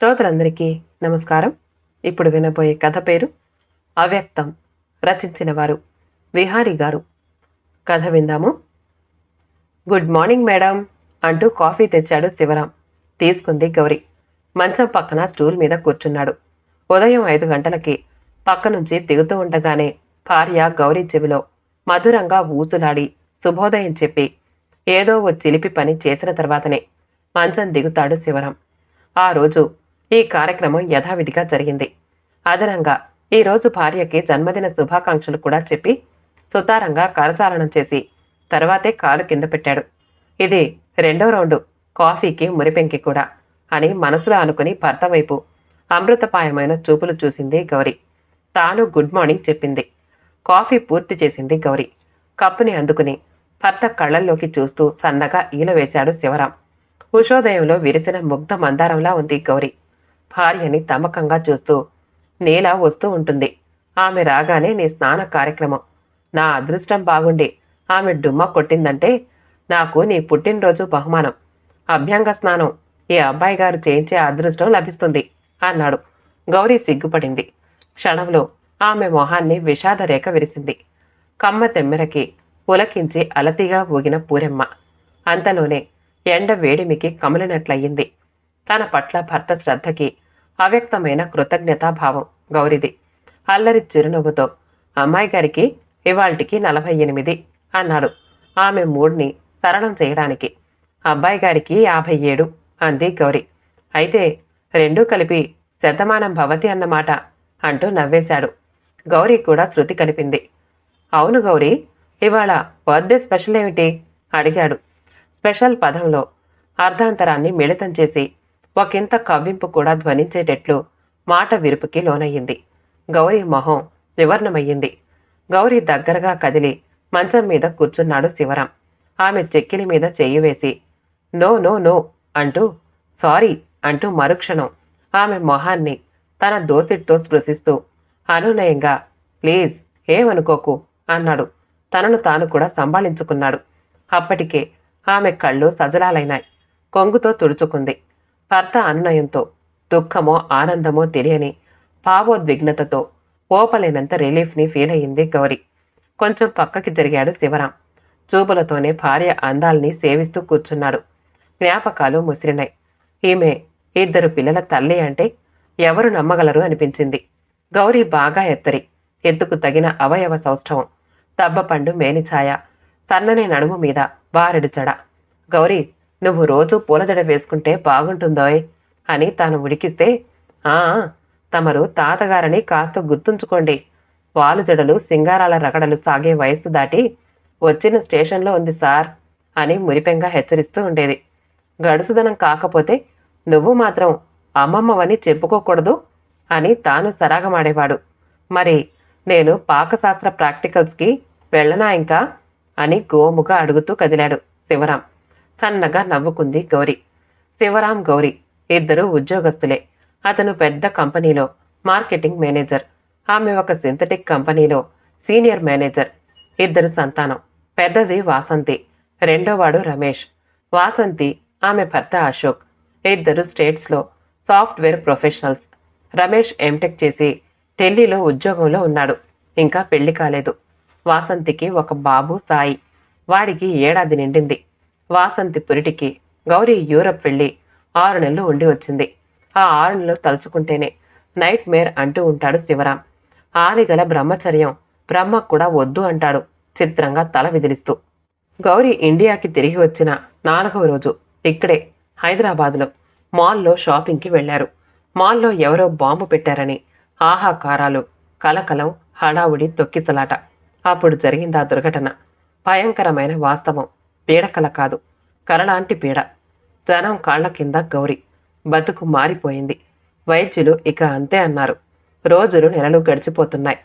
శ్రోతలందరికీ నమస్కారం. ఇప్పుడు వినబోయే కథ పేరు అవ్యక్తం రచించిన వారు విహారి గారు. కథ విందాము. గుడ్ మార్నింగ్ మేడం అంటూ కాఫీ తెచ్చాడు శివరాం. తీసుకుంది గౌరీ. మంచం పక్కన స్టూల్ మీద కూర్చున్నాడు. ఉదయం ఐదు గంటలకి పక్క నుంచి దిగుతూ ఉండగానే భార్య గౌరీ చెవిలో మధురంగా ఊసులాడి శుభోదయం చెప్పి ఏదో ఓ చిలిపి పని చేసిన తర్వాతనే మంచం దిగుతాడు శివరాం. ఆ రోజు ఈ కార్యక్రమం యథావిధిగా జరిగింది. అదనంగా ఈరోజు భార్యకి జన్మదిన శుభాకాంక్షలు కూడా చెప్పి సుతారంగా కరచాలనం చేసి తర్వాతే కాలు కింద పెట్టాడు. ఇది రెండో రౌండు కాఫీకి మురిపెంకి కూడా అని మనసులో అనుకుని భర్త వైపు అమృతపాయమైన చూపులు చూసింది గౌరీ. తాను గుడ్ మార్నింగ్ చెప్పింది. కాఫీ పూర్తి చేసింది గౌరీ. కప్పుని అందుకుని భర్త కళ్ళల్లోకి చూస్తూ సన్నగా ఈల వేశాడు శివరాం. ఉషోదయంలో విరిసిన ముగ్ధ మందారంలా ఉంది గౌరీ. భార్యని తమకంగా చూస్తూ నేల వస్తూ ఉంటుంది. ఆమె రాగానే నీ స్నాన కార్యక్రమం. నా అదృష్టం బాగుండి. ఆమె డుమ్మ కొట్టిందంటే నాకు నీ పుట్టినరోజు బహుమానం. అభ్యంగ స్నానం. ఈ అబ్బాయి గారు చేయించే అదృష్టం లభిస్తుంది అన్నాడు. గౌరీ సిగ్గుపడింది. క్షణంలో ఆమె మొహాన్ని విషాద రేఖ విరిసింది. కమ్మ తెమ్మెరకి పులకించి అలతిగా ఊగిన పూరెమ్మ. అంతలోనే ఎండ వేడిమికి కమిలినట్లయింది. తన పట్ల భర్త శ్రద్ధకి అవ్యక్తమైన కృతజ్ఞతాభావం గౌరిది. అల్లరి చిరునవ్వుతో అమ్మాయి గారికి ఇవాల్టికి నలభై ఎనిమిది అన్నాడు. ఆమె మూడ్ని తరణం చేయడానికి. అబ్బాయి గారికి యాభై ఏడు అంది గౌరి. అయితే రెండూ కలిపి శతమానం భవతి అన్నమాట అంటూ నవ్వేశాడు. గౌరీ కూడా శృతి కలిపింది. అవును గౌరీ ఇవాళ బర్త్డే స్పెషల్ ఏమిటి అడిగాడు. స్పెషల్ పదంలో అర్ధాంతరాన్ని మిళితం చేసి ఒకంత కవ్వింపు కూడా ధ్వనించేటట్లు మాట విరుపుకి లోనయ్యింది. గౌరీ మొహం వివర్ణమయ్యింది గౌరీ దగ్గరగా కదిలి మంచం మీద కూర్చున్నాడు శివరాం. ఆమె చెక్కిలి మీద చెయ్యి వేసి నో నో నో అంటూ సారీ అంటూ మరుక్షణం ఆమె మొహాన్ని తన దోసిట్తో స్పృశిస్తూ అనునయంగా ప్లీజ్ ఏమనుకోకు అన్నాడు. తనను తాను కూడా సంభాళించుకున్నాడు. అప్పటికే ఆమె కళ్ళు సజలాలైనాయి. కొంగుతో తుడుచుకుంది. భర్త అనునయంతో దుఃఖమో ఆనందమో తెలియని భావోద్విగ్నతతో ఓపలేనంత రిలీఫ్ని ఫీల్ అయింది గౌరి. కొంచెం పక్కకి జరిగాడు శివరాం. చూపులతోనే భార్య అందాల్ని సేవిస్తూ కూర్చున్నాడు. జ్ఞాపకాలు ముసిరినాయి. ఈమె ఇద్దరు పిల్లల తల్లి అంటే ఎవరు నమ్మగలరు అనిపించింది. గౌరీ బాగా ఎత్తరి. ఎత్తుకు తగిన అవయవ సౌష్ఠవం. దబ్బపండు మేనిఛాయ. సన్నని నడుము మీద వారెడు జడ. గౌరీ నువ్వు రోజు పూలజడ వేసుకుంటే బాగుంటుందోయ్ అని తాను ఉడికిస్తే ఆ తమరు తాతగారని కాస్త గుర్తుంచుకోండి. వాలు జడలు సింగారాల రగడలు సాగే వయస్సు దాటి వచ్చిన స్టేషన్లో ఉంది సార్ అని మురిపెంగా హెచ్చరిస్తూ ఉండేది. గడుసుదనం కాకపోతే నువ్వు మాత్రం అమ్మమ్మవని చెప్పుకోకూడదు అని తాను సరాగమాడేవాడు. మరి నేను పాకశాస్త్ర ప్రాక్టికల్స్కి వెళ్ళనా ఇంకా అని గోముగా అడుగుతూ కదిలాడు శివరాం. సన్నగా నవ్వుకుంది గౌరీ. శివరాం గౌరీ ఇద్దరు ఉద్యోగస్తులే. అతను పెద్ద కంపెనీలో మార్కెటింగ్ మేనేజర్. ఆమె ఒక సింథటిక్ కంపెనీలో సీనియర్ మేనేజర్. ఇద్దరు సంతానం. పెద్దది వాసంతి. రెండోవాడు రమేష్. వాసంతి ఆమె భర్త అశోక్. ఇద్దరు స్టేట్స్లో సాఫ్ట్వేర్ ప్రొఫెషనల్స్. రమేష్ ఎంటెక్ చేసి ఢిల్లీలో ఉద్యోగంలో ఉన్నాడు. ఇంకా పెళ్ళి కాలేదు. వాసంతికి ఒక బాబు సాయి. వాడికి ఏడాది నిండింది. వాసంతి పురిటికి గౌరీ యూరప్ వెళ్ళి ఆరు నెలలు ఉండి వచ్చింది. ఆ ఆరు నెలలు తలుచుకుంటేనే నైట్ మేర్ అంటూ ఉంటాడు శివరాం. ఆదిగల బ్రహ్మచర్యం బ్రహ్మ కూడా వద్దు అంటాడు చిత్రంగా తల విదిలిస్తూ. గౌరీ ఇండియాకి తిరిగి వచ్చిన నాలుగవ రోజు ఇక్కడే హైదరాబాద్లో మాల్లో షాపింగ్కి వెళ్ళారు మాల్లో ఎవరో బాంబు పెట్టారని ఆహాకారాలు కలకలం హడావుడి తొక్కిసలాట. అప్పుడు జరిగింది ఆ దుర్ఘటన. భయంకరమైన వాస్తవం. పీడకల కాదు కరలాంటి పీడ. తనం కాళ్ళ కింద గౌరి. బతుకు మారిపోయింది. వైద్యులు ఇక అంతే అన్నారు. రోజులు నెలలు గడిచిపోతున్నాయి.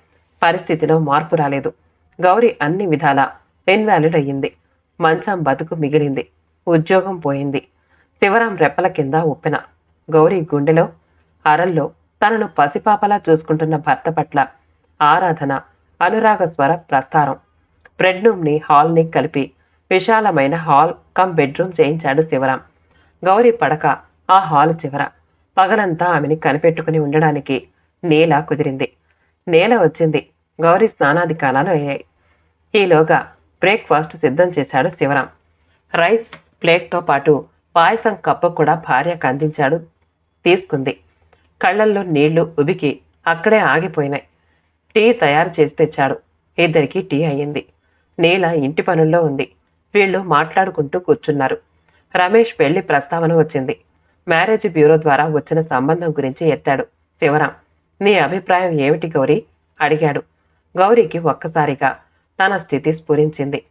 పరిస్థితిలో మార్పు రాలేదు. గౌరి అన్ని విధాలా ఇన్వాలిడ్ అయ్యింది. మంచం బతుకు మిగిలింది. ఉద్యోగం పోయింది. శివరాం రెప్పల కింద ఉప్పెన గౌరీ గుండెలో అరల్లో తనను పసిపాపలా చూసుకుంటున్న భర్త పట్ల ఆరాధన అనురాగ స్వర ప్రస్తారం. బెడ్రూమ్ని హాల్ని కలిపి విశాలమైన హాల్ కమ్ బెడ్రూమ్ చేయించాడు శివరాం. గౌరీ పడక ఆ హాల్ చివర. పగలంతా ఆమెని కనిపెట్టుకుని ఉండడానికి నేల కుదిరింది. నేల వచ్చింది. గౌరీ స్నానాది కాలాలు అయ్యాయి. ఈలోగా బ్రేక్ఫాస్ట్ సిద్ధం చేశాడు శివరాం. రైస్ ప్లేట్తో పాటు పాయసం కప్పు కూడా భార్యకు అందించాడు. తీసుకుంది. కళ్ళల్లో నీళ్ళు ఉబికి అక్కడే ఆగిపోయినాయి. టీ తయారు చేసి తెచ్చాడు. ఇద్దరికి టీ అయ్యింది. నీల ఇంటి పనుల్లో ఉంది. వీళ్ళు మాట్లాడుకుంటూ కూర్చున్నారు. రమేష్ పెళ్ళి ప్రస్తావన వచ్చింది. మ్యారేజ్ బ్యూరో ద్వారా వచ్చిన సంబంధం గురించి ఎత్తాడు శివరాం. నీ అభిప్రాయం ఏమిటి గౌరీ? అడిగాడు. గౌరీకి ఒక్కసారిగా తన స్థితి స్ఫురించింది.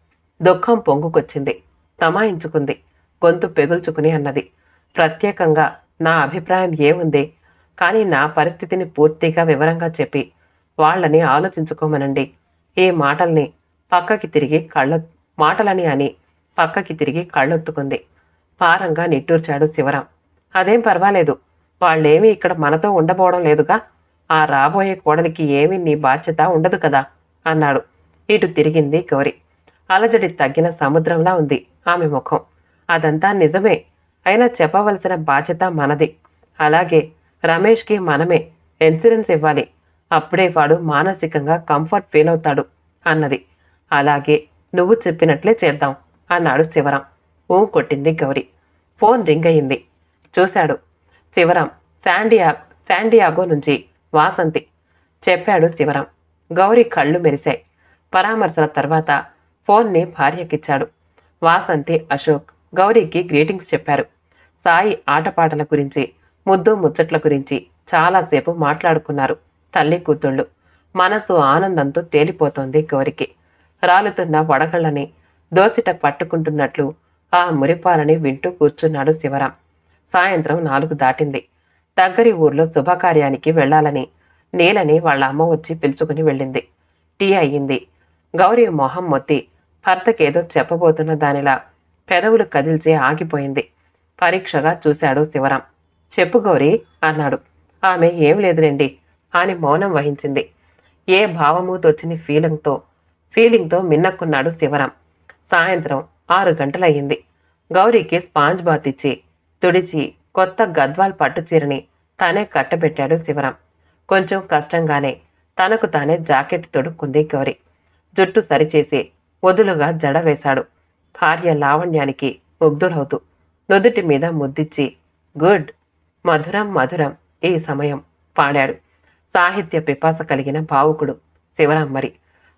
దుఃఖం పొంగుకొచ్చింది. తమాయించుకుంది. గొంతు పెగుల్చుకుని అన్నది. ప్రత్యేకంగా నా అభిప్రాయం ఏముంది కానీ నా పరిస్థితిని పూర్తిగా వివరంగా చెప్పి వాళ్ళని ఆలోచించుకోమనండి. ఈ మాటల్ని పక్కకి తిరిగి కళ్ళ మాటలని అని పక్కకి తిరిగి కళ్ళొత్తుకుంది. పారంగా నిట్టూర్చాడు శివరాం. అదేం పర్వాలేదు. వాళ్ళేమీ ఇక్కడ మనతో ఉండబోవడం లేదుగా. ఆ రాబోయే కోడలికి ఏమీ నీ బాధ్యత ఉండదు కదా అన్నాడు. ఇటు తిరిగింది గౌరి. అలజడి తగ్గిన సముద్రంలా ఉంది ఆమె ముఖం. అదంతా నిజమే. అయినా చెప్పవలసిన బాధ్యత మనది. అలాగే రమేష్కి మనమే ఇన్సూరెన్స్ ఇవ్వాలి. అప్పుడే వాడు మానసికంగా కంఫర్ట్ ఫీల్ అవుతాడు అన్నది. అలాగే నువ్వు చెప్పినట్లే చేద్దాం అన్నాడు శివరాం. ఊ కొట్టింది గౌరి. ఫోన్ రింగ్ అయింది. చూశాడు. శివరాం శాండియా శాండియాగో నుంచి వాసంతి చెప్పాడు శివరాం. గౌరి కళ్ళు మెరిశాయి. పరామర్శల తర్వాత ఫోన్ని భార్యకిచ్చాడు. వాసంతి అశోక్ గౌరీకి గ్రీటింగ్స్ చెప్పారు. సాయి ఆటపాటల గురించి ముద్దు ముచ్చట్ల గురించి చాలాసేపు మాట్లాడుకున్నారు తల్లి కూతుళ్ళు. మనసు ఆనందంతో తేలిపోతోంది గౌరికి. రాలుతున్న వడగళ్ళని దోసిట పట్టుకుంటున్నట్లు ఆ మురిపాలని వింటూ కూర్చున్నాడు శివరాం. సాయంత్రం నాలుగు దాటింది. దగ్గరి ఊర్లో శుభకార్యానికి వెళ్ళాలని నీలని వాళ్ళ అమ్మ వచ్చి పిలుచుకుని వెళ్ళింది. టీ అయ్యింది. గౌరీ మొహం మొత్తి భర్తకేదో చెప్పబోతున్న దానిలా పెదవులు కదిల్చి ఆగిపోయింది. పరీక్షగా చూశాడు శివరాం. చెప్పు గౌరీ అన్నాడు. ఆమె ఏం లేదులేండి అని మౌనం వహించింది. ఏ భావము తోచిన ఫీలింగ్తో ఫీలింగ్తో మిన్నక్కున్నాడు శివరాం. సాయంత్రం ఆరు గంటలయ్యింది. గౌరీకి స్పాంజ్ బాత్ ఇచ్చి తుడిచి కొత్త గద్వాల్ పట్టుచీరని తానే కట్టబెట్టాడు శివరాం. కొంచెం కష్టంగానే తనకు తానే జాకెట్ తొడుక్కుంది గౌరి. జుట్టు సరిచేసి వదులుగా జడ వేశాడు. భార్య లావణ్యానికి ముగ్ధుడవుతూ నుదుటి మీద ముద్దిచ్చి గుడ్ మధురం మధురం ఈ సమయం పాడాడు. సాహిత్య పిపాస కలిగిన భావుకుడు శివరాం మరి.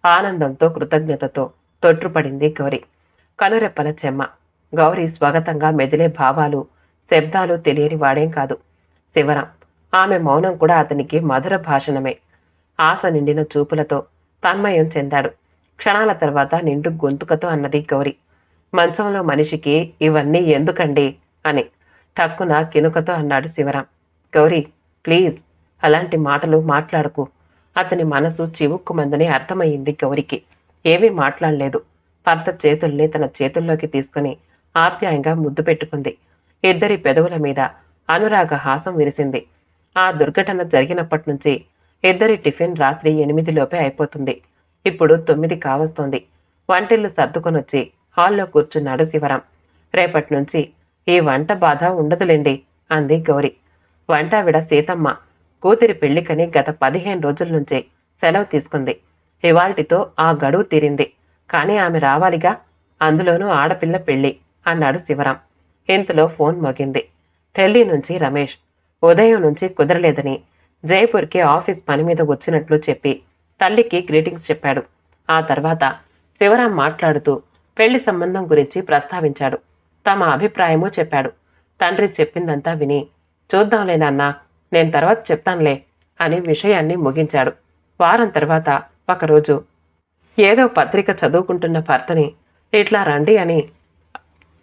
ఆనందంతో కృతజ్ఞతతో తొట్టుపడింది గౌరి. కనురెప్పల చెమ్మ. గౌరి స్వాగతంగా మెదిలే భావాలు శబ్దాలు తెలియని వాడేం కాదు. శివరాం. ఆమె మౌనం కూడా అతనికి మధుర భాషణమే. ఆశ నిండిన చూపులతో తన్మయం చెందాడు. క్షణాల తర్వాత నిండు గొంతుకతో అన్నది గౌరి. మంచంలో మనిషికి ఇవన్నీ ఎందుకండి అని టక్కున కినుకతో అన్నాడు శివరాం. గౌరీ ప్లీజ్ అలాంటి మాటలు మాట్లాడకు. అతని మనసు చివుక్కుమందని అర్థమయ్యింది గౌరికి. ఏమీ మాట్లాడలేదు. భర్త చేతుల్ని తన చేతుల్లోకి తీసుకుని ఆప్యాయంగా ముద్దు పెట్టుకుంది. ఇద్దరి పెదవుల మీద అనురాగ హాసం విరిసింది. ఆ దుర్ఘటన జరిగినప్పటి నుంచి ఇద్దరి టిఫిన్ రాత్రి ఎనిమిదిలోపే అయిపోతుంది. ఇప్పుడు తొమ్మిది కావస్తోంది. వంటిల్లు సర్దుకొనొచ్చి హాల్లో కూర్చున్నాడు శివరాం. రేపటి నుంచి ఈ వంట బాధ ఉండదులేండి అంది గౌరి. వంటావిడ సీతమ్మ. కూతురి పెళ్ళికని గత పదిహేను రోజుల నుంచే సెలవు తీసుకుంది. ఇవాల్టితో ఆ గడువు తీరింది. కానీ ఆమె రావాలిగా అందులోనూ ఆడపిల్ల పెళ్ళి అన్నాడు శివరాం. ఇంతలో ఫోన్ మోగింది. ఢిల్లీ నుంచి రమేష్ ఉదయం నుంచి కుదరలేదని జైపూర్కి ఆఫీస్ పని మీద వచ్చినట్లు చెప్పి తల్లికి గ్రీటింగ్స్ చెప్పాడు. ఆ తర్వాత శివరాం మాట్లాడుతూ పెళ్ళి సంబంధం గురించి ప్రస్తావించాడు. తమ అభిప్రాయము చెప్పాడు. తండ్రి చెప్పిందంతా విని చూద్దాంలే నాన్నా నేను తర్వాత చెప్తానులే అని విషయాన్ని ముగించాడు. వారం తర్వాత ఒకరోజు ఏదో పత్రిక చదువుకుంటున్న భర్తని ఇట్లా రండి అని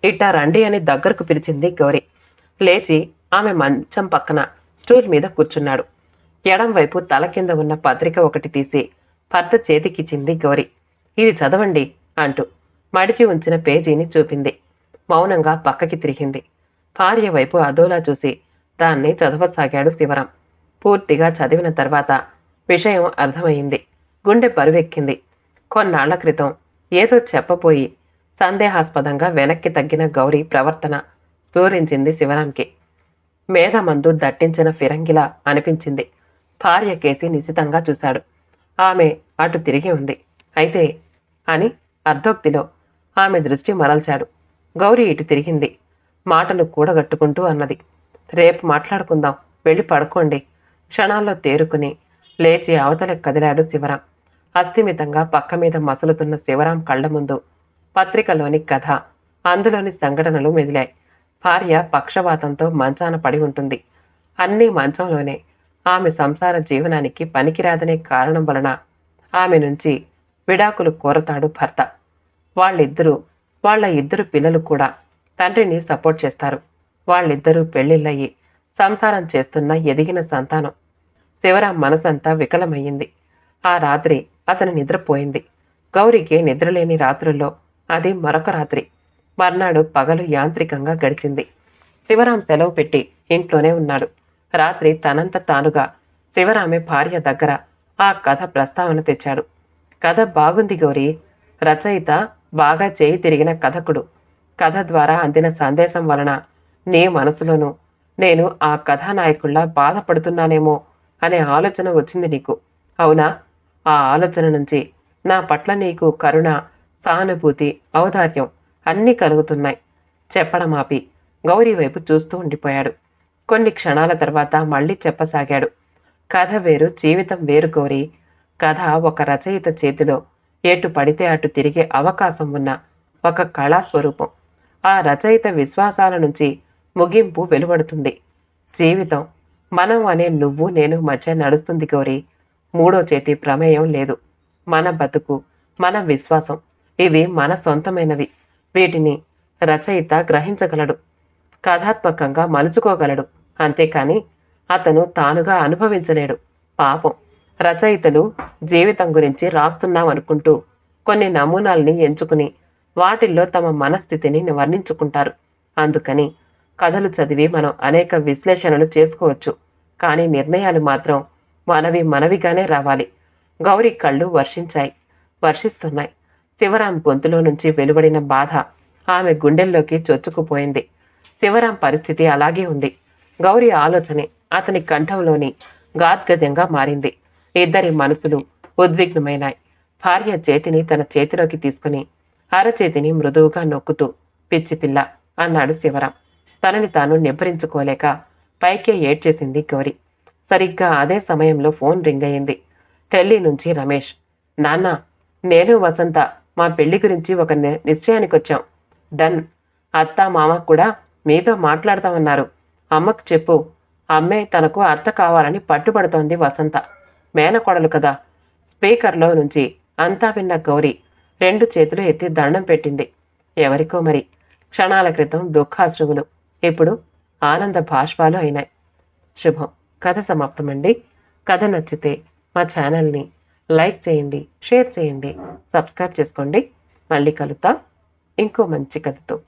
ఇట్లా రండి అని దగ్గరకు పిలిచింది గౌరీ. లేచి ఆమె మంచం పక్కన స్టూల్ మీద కూర్చున్నాడు. ఎడం వైపు తల కింద ఉన్న పత్రిక ఒకటి తీసి భర్త చేతికిచ్చింది గౌరీ. ఇది చదవండి అంటూ మడిచి ఉంచిన పేజీని చూపింది. మౌనంగా పక్కకి తిరిగింది. భార్య వైపు అదోలా చూసి దాన్ని చదవసాగాడు శివరాం. పూర్తిగా చదివిన తర్వాత విషయం అర్థమైంది గుండె పరువెక్కింది. కొన్నాళ్ళ క్రితం ఏదో చెప్పబోయి సందేహాస్పదంగా వెనక్కి తగ్గిన గౌరీ ప్రవర్తన స్ఫూరించింది శివరాంకి. మేధమందు దట్టించిన ఫిరంగిలా అనిపించింది. భార్య కేసి నిశితంగా చూశాడు. ఆమె అటు తిరిగి ఉంది. అయితే అని అర్ధోక్తిలో ఆమె దృష్టి మరల్చాడు. గౌరీ ఇటు తిరిగింది. మాటలు కూడగట్టుకుంటూ అన్నది. రేపు మాట్లాడుకుందాం. వెళ్ళి పడుకోండి. క్షణాల్లో తేరుకుని లేచి అవతలకు కదిలాడు శివరాం. అస్థిమితంగా పక్క మీద మసులుతున్న శివరాం కళ్ళ ముందు పత్రికలోని కథ అందులోని సంఘటనలు మెదిలాయి. భార్య పక్షవాతంతో మంచాన పడి ఉంటుంది. అన్నీ మంచంలోనే. ఆమె సంసార జీవనానికి పనికిరాదనే కారణం వలన ఆమె నుంచి విడాకులు కోరతాడు భర్త. వాళ్ళిద్దరూ వాళ్ళ ఇద్దరు పిల్లలు కూడా తండ్రిని సపోర్ట్ చేస్తారు. వాళ్ళిద్దరూ పెళ్ళిళ్ళయి సంసారం చేస్తున్న ఎదిగిన సంతానం. శివరాం మనసంతా వికలమయ్యింది. ఆ రాత్రి అతను నిద్రపోయింది. గౌరికి నిద్రలేని రాత్రుల్లో అది మరొక రాత్రి. మర్నాడు పగలు యాంత్రికంగా గడిచింది. శివరాం సెలవు పెట్టి ఇంట్లోనే ఉన్నాడు. రాత్రి తనంత తానుగా శివరామి భార్య దగ్గర ఆ కథ ప్రస్తావన తెచ్చాడు. కథ బాగుంది గౌరీ. రచయిత బాగా చేయి తిరిగిన కథకుడు. కథ ద్వారా అందిన సందేశం వలన నీ మనసులోనూ నేను ఆ కథానాయకుల్లా బాధపడుతున్నానేమో అనే ఆలోచన వచ్చింది నీకు. అవునా? ఆ ఆలోచన నుంచి నా పట్ల నీకు కరుణ సానుభూతి ఔదార్యం అన్నీ కలుగుతున్నాయి. చెప్పడం ఆపి గౌరీ వైపు చూస్తూ ఉండిపోయాడు. కొన్ని క్షణాల తర్వాత మళ్ళీ చెప్పసాగాడు. కథ వేరు జీవితం వేరు గౌరీ. కథ ఒక రచయిత చేతిలో ఎటు పడితే అటు తిరిగే అవకాశం ఉన్న ఒక కళా స్వరూపం ఆ రచయిత విశ్వాసాల నుంచి ముగింపు వెలువడుతుంది. జీవితం మనం అనే నువ్వు నేను మధ్య నడుస్తుంది గౌరీ. మూడో చేతి ప్రమేయం లేదు. మన బతుకు మన విశ్వాసం ఇవి మన సొంతమైనవి. వీటిని రచయిత గ్రహించగలడు కథాత్మకంగా మలుచుకోగలడు. అంతేకాని అతను తానుగా అనుభవించలేడు. పాపం రచయితలు జీవితం గురించి రాస్తున్నామనుకుంటూ కొన్ని నమూనాల్ని ఎంచుకుని వాటిల్లో తమ మనస్థితిని వర్ణించుకుంటారు. అందుకని కథలు చదివి మనం అనేక విశ్లేషణలు చేసుకోవచ్చు. కానీ నిర్ణయాలు మాత్రం మనవి మనవిగానే రావాలి. గౌరీ కళ్ళు వర్షించాయి. వర్షిస్తున్నాయి. శివరాం గొంతులో నుంచి వెలువడిన బాధ ఆమె గుండెల్లోకి చొచ్చుకుపోయింది. శివరాం పరిస్థితి అలాగే ఉంది. గౌరీ ఆలోచనే అతని కంఠంలోని గాద్గజంగా మారింది. ఇద్దరి మనసులు ఉద్విగ్నమైనాయి. భార్య చేతిని తన చేతిలోకి తీసుకుని అరచేతిని మృదువుగా నొక్కుతూ పిచ్చి పిల్ల అన్నాడు శివరాం. తనని తాను నిబ్బరించుకోలేక పైకే ఏడ్చేసింది గౌరి. సరిగ్గా అదే సమయంలో ఫోన్ రింగ్ అయింది. ఢిల్లీ నుంచి రమేష్ నాన్న నేను వసంత మా పెళ్ళి గురించి ఒక నిశ్చయానికి వచ్చాం డన్. అత్త మామ కూడా మీతో మాట్లాడతామన్నారు. అమ్మకు చెప్పు. అమ్మే తనకు అత్త కావాలని పట్టుబడుతోంది వసంత. మేనకోడలు కదా. స్పీకర్లో నుంచి అంతా విన్న గౌరీ రెండు చేతులు ఎత్తి దండం పెట్టింది. ఎవరికో మరి. క్షణాల క్రితం దుఃఖాశ్రువులు. ఇప్పుడు ఆనంద భాష్పాలు అయినాయి. శుభం. కథ సమాప్తమండి. కథ నచ్చితే మా ఛానల్ని లైక్ చేయండి షేర్ చేయండి సబ్స్క్రైబ్ చేసుకోండి. మళ్ళీ కలుద్దాం. ఇంకో మంచి కథతో.